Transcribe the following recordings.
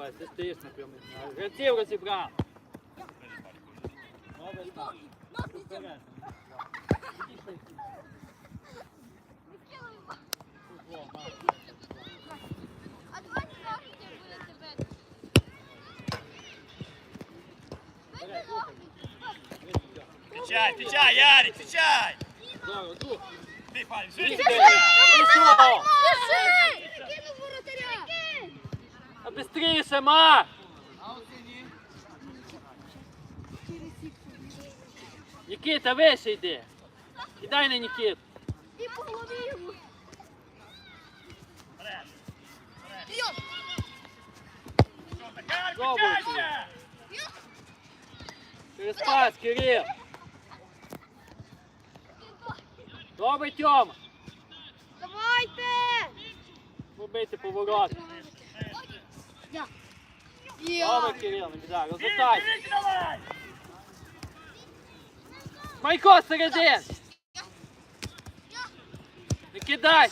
давай, ти стоїш на прямий. Гравців розібрав. Добре, так. Вперед. Іди ще йди. Футбол, Марк. А давай трохи буде тебе. Вперед, рухай. Вийди, всьо. Встречай, встречай, Ярик, встречай! Здорово, дух. Ты, парень, Іди, жить! Пішов! Пішли! Кинув воротаря! А быстріше, Марк! Нікіта, вище йди. Кидай на Нікіту. І по голові йому. Через пас, Кирил. Добре, Тьома. Давайте! Побийте поворот. Я. Добре, Кирил, не біда, розвертай. Вики, Вики, давай! Майко, середин. Не кидай.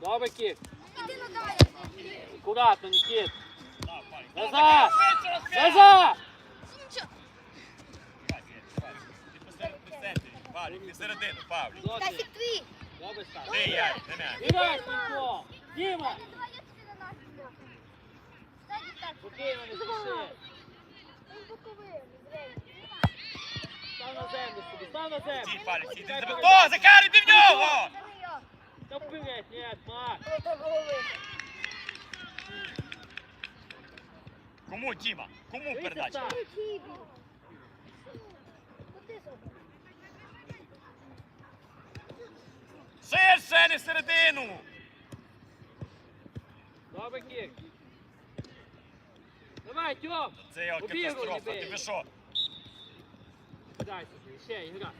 Добре, Кір. Іди на далі. Акуратно, Нікіт. Да, парень. Назад! Швидше розбігай! Назад! Нічого. Давай, Ярик, давай. Ти посеред- ти в центрі. Павлік, ти середину, Павлік. Добре. Тасік твій. Добре, став. Ти, Ярик, на м'яч. Майко. Діма. Я. Спокійно, не спіши. Не. Став на землю собі, став на землю. Павлік, стій, ти тебе. Хто? Захар, іди в нього! Не я. Та вперед, ні, Марк. Кому, Діма? Кому Дивися передача? так. Який він? Не в середину! Добре, Кір. Давай, Тьом. Це його Обігруй, катастрофа, бей. ти ви що? Дай собі, ще ігра.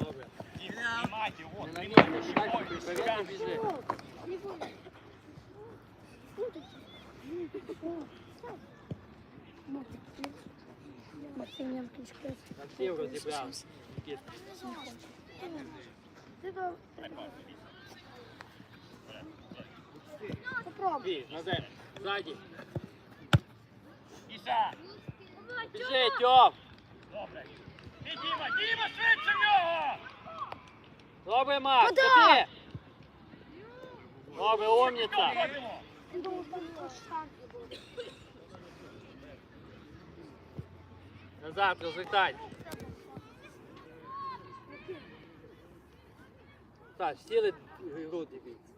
Добре. Діма, знімайте його, Не на місці, знімайте, дай собі, вперед і біжи. Не буде. Максименко шкет. Гравців розібрав. Нікіт. Ти. Попробуй. На землю. Ззаді. Іша! Біжи, Тьом. Добре. Ти, Діма, Діма, швидше в нього! Добре, Марк, Куди? ходи. Добре, умниця. Він думав, там. Назад, розвертай. Так, сіли гру дивіться.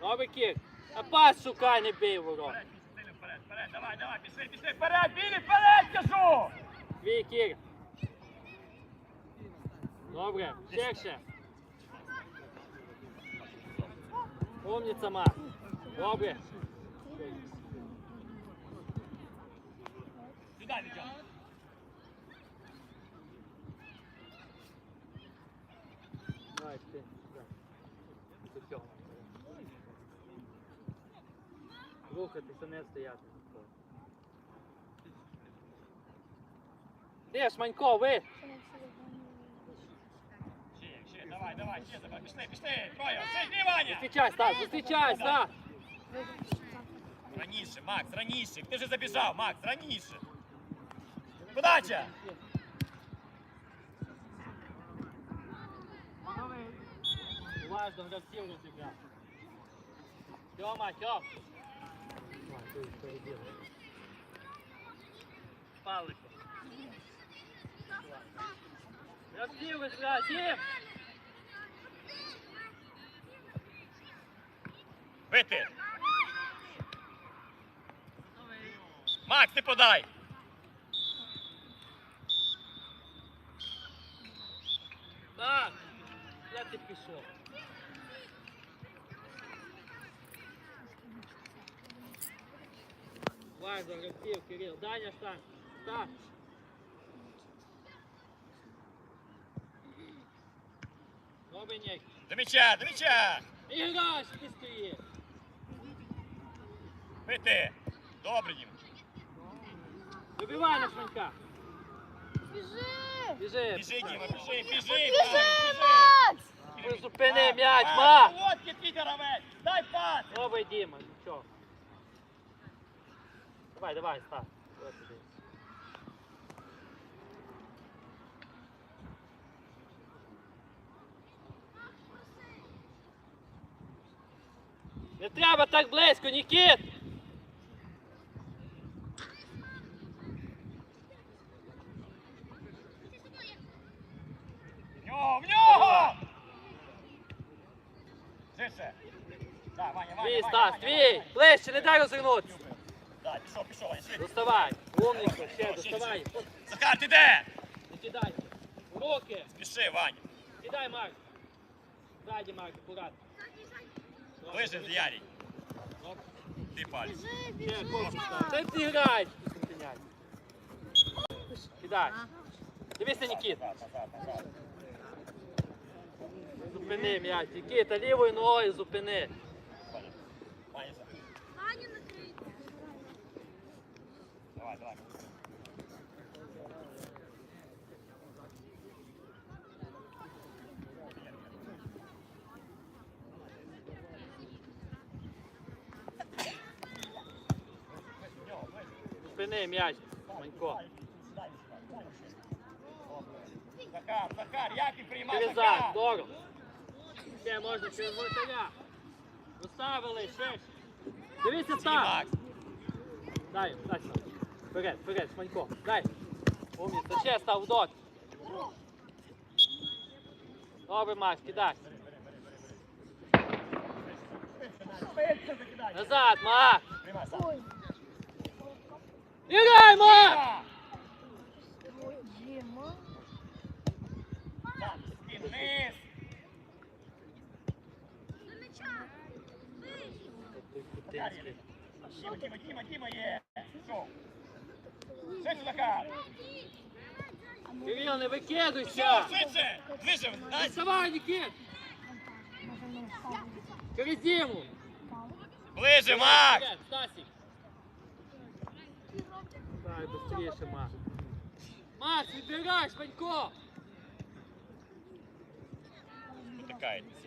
Добре, Кір. А пас шукай, не бий ворот. Вперед, вперед, вперед, давай, давай, пішли, пішли, вперед, Білі, вперед, кажу! Твій Кір. Добре, ще. Умниця, Марк. Добре. Сюди, Вітя. Рухатися, не стояти. Де ж, Манько, ви? Ще, ще, давай, давай, ще, давай, пішли, пішли, троє, все, йди, Ваня! Зустрічай, Стас, зустрічай, Стас! Раніше, Макс, раніше, ти вже забіжав, Макс, раніше! Подача! Уважно, гравців розібрав. Тьома, Тьом. Гравців розібрав, Тім! Макс, ти подай! Так, я ти пішов. Важно, гравців, Кирил. Даня, стань. Стань. Добре, До м'яча, до м'яча! Іграш, ти стоїш. Вити! Добре, Дім! Вибивай на шванька. Біжи! Біжи. Біжи, Діма, біжи, біжи, Біжи, Макс! Ну, Зупини м'яч, Макс. От твій гравець, дай пас. Пробуй, Діма, нічого. Давай, давай, став. Не треба так близько, Нікіт! В нього, в нього! Ширше. Да, Ваня, Ваня, Твій, Ваня, Стас, Ваня, твій! Ваня. Ближче, не дай розвернутися! Пішов, пішов, Ваня. Доставай! Умненько, ще доставай! Захар, ти де? Не кидай! Руки! Спіши, Ваня. Кидай, Марк! Ззаді, Марк, аккуратно. Ближче, Ярій. Ти палець. Біжи, біжи. Та ти грай! Кидай. Дивися, Нікіт. Зупини м'яч. Нікіта, лівою ногою зупини. Ваня, Ваня, за- Давай, давай. Зупини м'яч. Манько. Захар, Захар, як і приймав Через Захар? зад, здорово. Ще можна через воротаря. Поставили, ще. Дивися Ті, там. Макс. Дай, дай сам. Вперед, вперед, Манько. Дай. Умніця, ще став в дот. Добре, Макс, кидай. Швидше закидай. Назад, Макс. Приймай, сам. Ой, Іграй, Макс! Діма! ой, Діма. Сам, скинь вниз. Захар є. Діма, Діма, Діма, Діма є. Пішов. Швидше, Захар. Кирил, не викидуйся! Доставай, Нікіт! Через зиму! Ближче, Макс. Стасик! Дай, быстрее, Макс! Макс, відбирай, Шпанько! Потикаєтеся.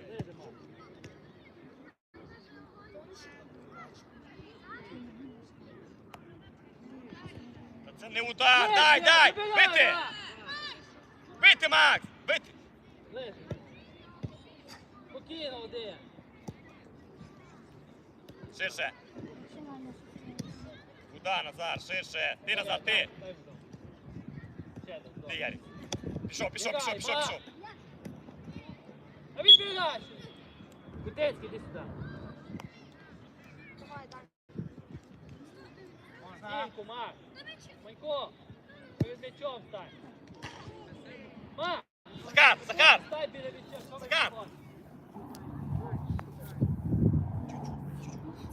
Та Це не удар. Дай, дай. Бити. Бити, Макс. Бити. Спокійно, один. Ширше. Куда, Назар? Ширше. Ти, Назар, ти. Ти. Ярик. Пішов, пішов, пішов, пішов, пішов. А відбирай! Кутецький, іди сюди. Давай, дай. Стінку, Марк. Манько, перед м'ячом стань. Марк, Захар, Захар. стань біля м'яча. що ви Захар. робите?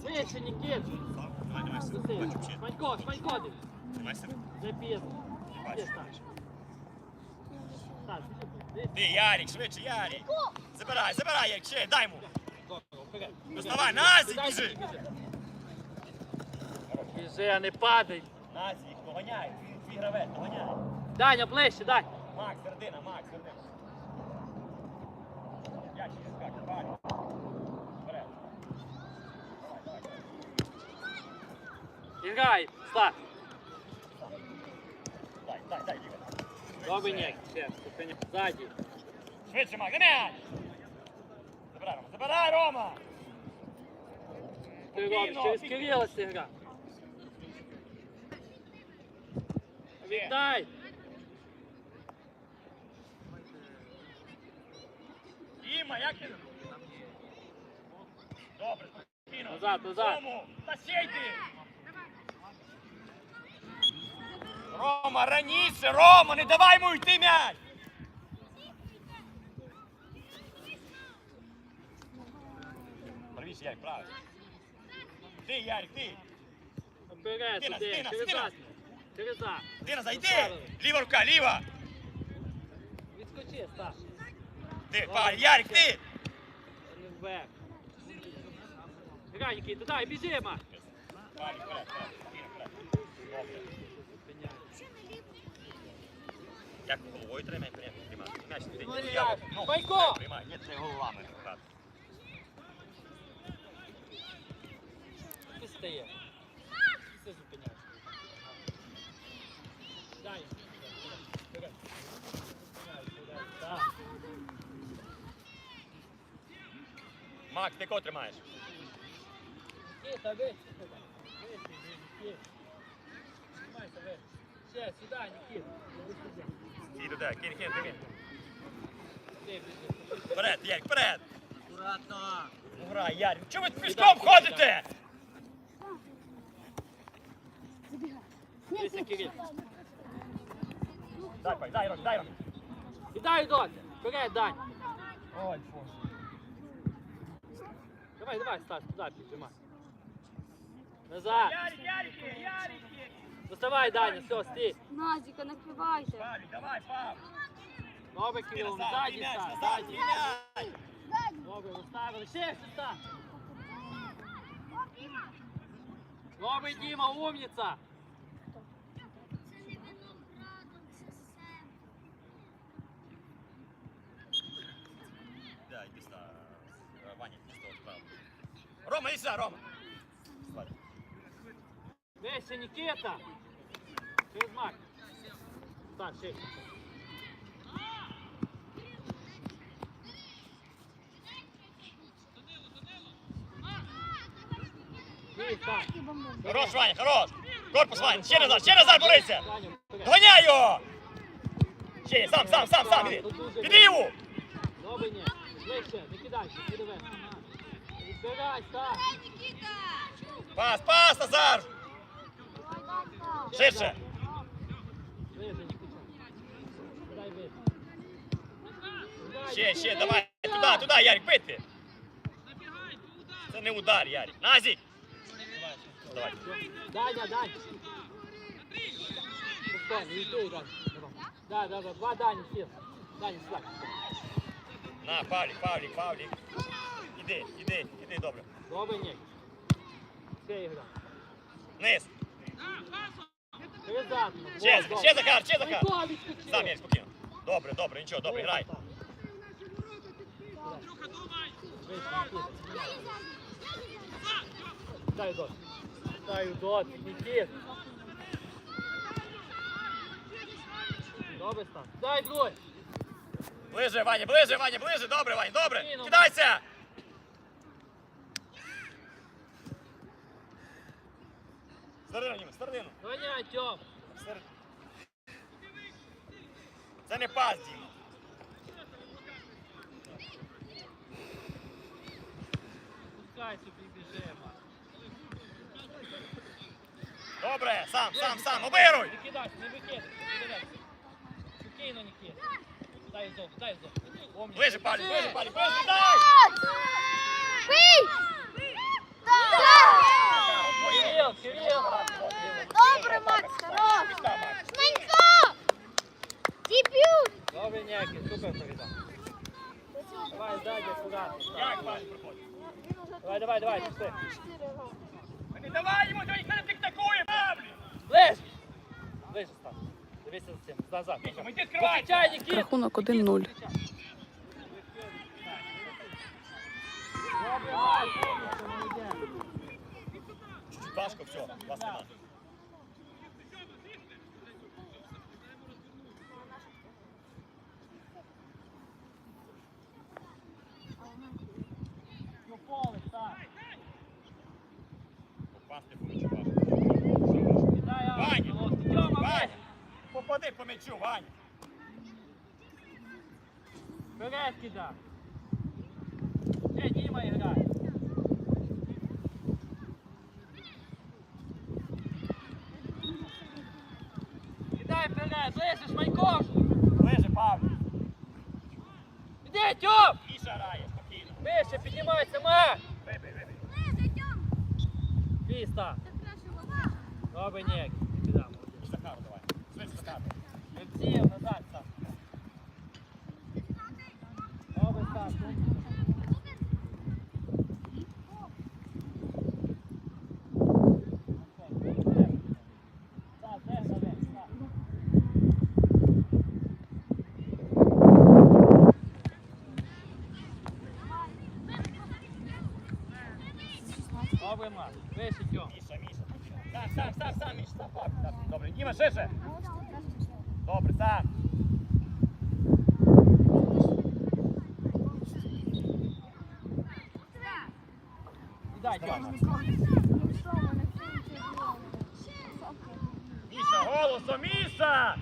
Вище, Нікіт. Давай, давай, сюди. Зусиль. Бачу, вчи. Шпанько, Шпанько, ти. Давай, сюди. Не пізно. Бачу. Де стань? Стань, сюди. Ти, Ярик, швидше, Ярик. Забирай, забирай, Ярик, ще, дай йому. Вперед. Доставай, Назік, Дай, біжи. біжи. Біжи, а не падай. Назік, доганяй. Твій- гравець, доганяй. Даня, ближче, дай. Макс, середина, Макс, середина. Я через как, Ваня. Вперед. Давай, давай. Дай, дай, дай, Ігор. Добрий ні, ще, зупиня. Ззаді. Швидше, Макс, ганяй! Забирай, Рома, забирай, Рома! Ти робиш, через Кирила це гра. Віддай! Діма, як ти? Добре, спокійно. Назад, назад. Рому, та сійте! Рома, раніше, Рома, не давай йому йти м'яч! Правіше, Ярик, правильно. Ти, Ярик, ти. Вперед, сюди, через стіна. зад. Через зад. Йди! Ліва рука, ліва! Відскочи, Стас. Ти, Павел, Ярик, ти! Не вверх. Нікіта, дай, біжи, Ма. Павел, вперед, вперед, Спокійно, вперед. Добре. Як головою тримай, приймай, приймай. М'яч, ти, Ну, ти, я- я- ну, Банько! Приймай, ні, це головами грати. Ти стає. Ти зупиняєш. Дай. Вперед. Зупиняй, вперед. Так. Макс, ти кого тримаєш? Никита, весь. Весь, Никита. Снимайся, весь. Ще. Иди сюда. Стій туди, кинь, кинь, кинь. Ти, біжи. Вперед, Ярик, вперед! Аккуратно. Ну грай, Ярик. Чого ви пішком ходите? Дивися, Кирил. Дай, Пай, дай, дай. І дай доти. Вперед, Дань. Ой, фу. Давай, давай, Стас, туди піджимай. Назад. Ярик, Ярик, Ярик! Доставай, Даня, все, стій. Назіка, накривайте. Павлік, давай, Пав! Добре, Ти Кирил, назад, ззаді, ти м'яч, Стас, назад, ззаді. ти м'яч! Добре, виставили. Ще, ще, Стас. Добре, Діма, умниця. Рома, иди сюда, Рома. Вещи, Никита. Через мак. Так, ще. Хорош, Ваня, хорош! Корпус, Ваня, ще назад, ще назад, борися! Доганяй його! Ще, сам, сам, сам, сам, іди! Іди йому! Добре, ні. Ближче, не кидай, іди вверх. Пас, пас, Назар! Ширше! Дай. Дай, Ще, ще, давай, туди, туди, Ярик, бити! Це не удар, Ярик. Назік! Давай. Даня, Даня. Спокойно, иди, Даня. Да, да, да, два Дани, сил. Даня, сюда. На, Павлік, Павлік, Павлік. Іди, іди, іди, добре. Добрый ник. Все игра. Вниз. Перезад. Ще, ще Захар, ще Захар. Сам, Ярик, спокійно. Добре, добре, нічого, добре, грай. Дай дот. Дай дот, Никит. Добре, Стас. Дай другой. Ближе, Ваня, ближе, Ваня, ближе, добре, Ваня, добре. Ну, Кидайся! Німа, середину. Гоняй. Серед- Це не пас, Діма. Пускай собі біже. Добре, сам, сам, сам, обируй! Не кидай, не викидай. не кидай. Дай зов, дай зов. Ближе, Павлік, ближе, Біжи. Павлік, ближе, дай! Кирилл, Кирилл. Добре, Макс, хорош. Пішла, Макс. Манько! Дебют! Добре, Ніки, супер передав. Давай, ззаді, аккуратно. Як Павлік проходить? Давай, давай, давай, пішли. Не давай йому, то ніхто не тик-такує, Павлік! Ближ! Ближ, став. Дивися за цим, назад. Міша, йди скривайся! Рахунок 1-0. Добре, Валь. Чуть-чуть важко, все, вас нема. Ну, поле, так. Попасти по м'ячу важко. Кидай, а, Ваня! Володь. Тьома, Ваня! Ваня! Попади по м'ячу, Ваня! Вперед кидай. Ще Діма грає. Кидай вперед, ближче, Шманько! Ближе, Павлік! Іди, Тьом! Міша грає, спокійно. Вище, піднімайся, Мак! Вибий, вибий. Фіста! Добре, Нік. Кидай, І Захару давай. Швидше Захару. Олексієв, назад, Стас. Добре, Стас. Стас, де, де, де, Стас? Макс. Вище, Тьом. Міша, Міша. Сам, сам, сам, сам, Міша, сам, сам. сам. Добре, Діма, ширше. Добре, сам. Дай, Давай, Тьом. Макс. Міша, голосом, Міша!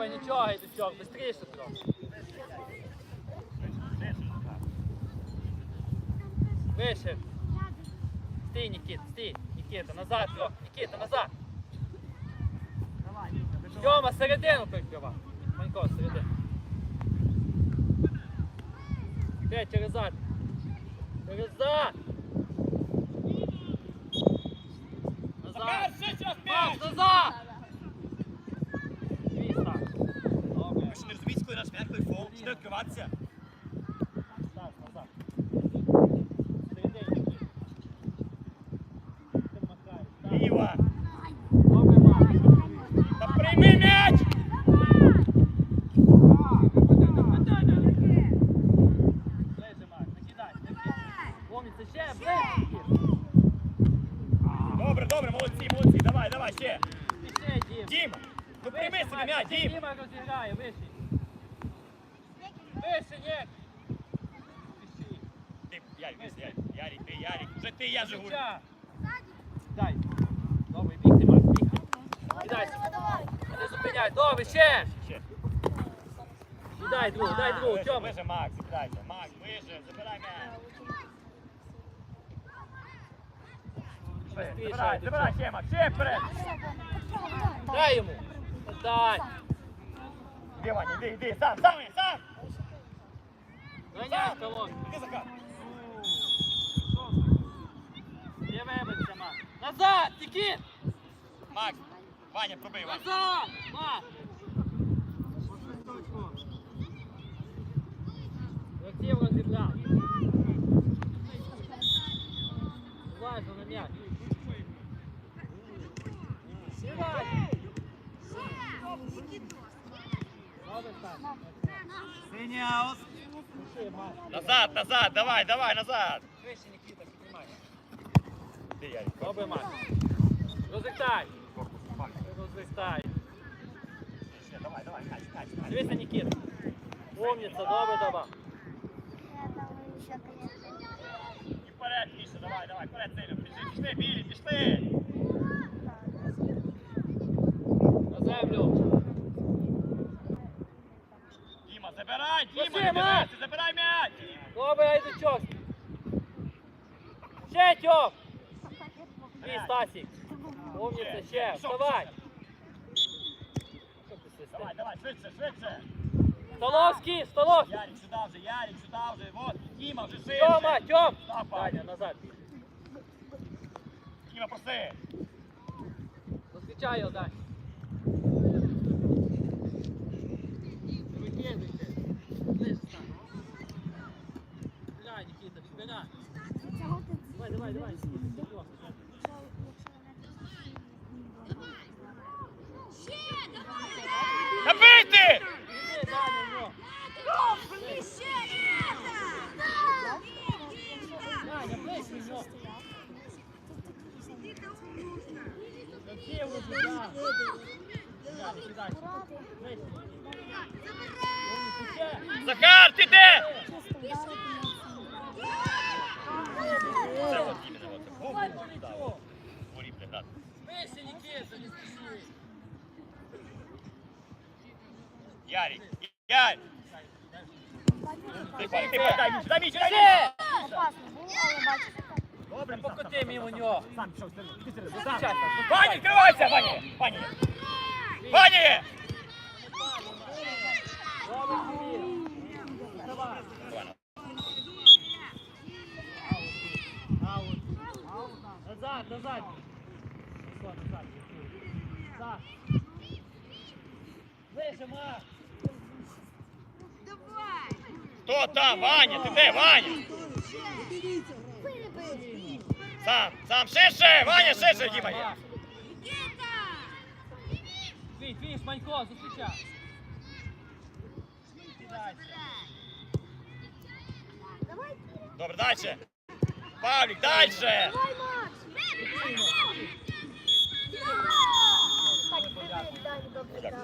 Не нічого, йду, Тьом. Бистріше трохи. Вище. Стій, Нікіт, стій. Нікіта, назад, трохи. Нікіта, назад. Тьома, середину прикривай. Манько, середину. Де, через зад. Через зад. Захар, Назад. шість раз Макс, п'ять! назад! Дві став. Добре. Ви що не розумієте, коли наш м'як той фол? Чи не відкриватися? Став, назад. Середині. Ти махаєш, так. Ліва! Добре, Макс. Та прийми м'яч! Ближе, Макс, накидай, накидай. Помніться, ще, ближе. Добре, добре, молодці, молодці, давай, давай, ще. Діма, ну прийми Вище, собі м'яч, Дім. Діма розіграє, вище. Вище, ні. Ти, Ярик, дивись, Ярик, Ярик, ти, Ярик, вже ти, я. М'яча. Дай. Добре, бігти, Макс, бігти. Кидай. Не зупиняй. Добре, ще. Ще. Дай другу, дай другу, Тьома. виже, Макс, зіграйся. Макс, виже, забирай м'яч. Быстріше, Забирай, забирай, Тьома. ще, Макс, ще вперед. Дай йому. Іди, Ваня, іди, іди, сам, сам, сам. Ганяй колон. Іди, Захар. Не вибиться, Макс. Назад, Нікіт! Макс, Ваня, пробий, Ваня. Назад! Макс! Олексій розібрав. Уважно на м'яч. Добре, Сань. Пиши, Макс. Назад, назад, давай, давай, назад. Вище, Нікіта, піднімай. Іди, Ярик. Добре, Макс. Розвиктай. Розвиктай. Ще, давай, давай, м'яч, м'яч, м'яч. Дивися, Нікіта. Умніця, добре, добре. І вперед, Міша, давай, давай, вперед, сильно. Пішли, пішли, білі, пішли. На землю. Діма, не забирай м'яч. Добре, я йду чок. Ще тьох. Твій Стасік. Умніця, ще. Вставай. Давай, давай, швидше, швидше. Столовський, Столовський. Ярик, сюди вже, Ярик, сюди вже. Вот, Діма, вже ширше. Тьома, Тьом. Даня, назад. Діма, проси. Зустрічай його, Дань. Викидуйте. Ближче стань. Збирай, Нікіта, збирай. Давай, давай, давай. Нікіта, трохи. Та бийте! Іди, Даня, в нього. Даня, ближче в нього. Олексій, розбирай. Даня, кидай. Ближче. Умніця, ще. Захар, ти де? Це от іменно, от. Давай, Бум, Боричу. да, Ворі, бля, грати. Вище, Нікіта, не спіши. Ярик, Ярик. Ти, Ваня, ти, дай міч, дай міч, дай Ще! міч. Добре, Покоти мимо нього. Сам пішов, сильно, іди сюди, сам. Зустрічай, Стас, Ваня, відкривайся, Ваня! Ваня! Ваня! Добре, Кирил. Давай. Назад, назад. Назад. Так. Вище, Марк. Хто там? Ваня, ти де, Ваня? Сам, сам, ширше, Ваня, ширше, Діма є. Твій, твій, Шманько, зустрічай. Добре, далі. Павлік, далі. Давай, Макс! Так, добре.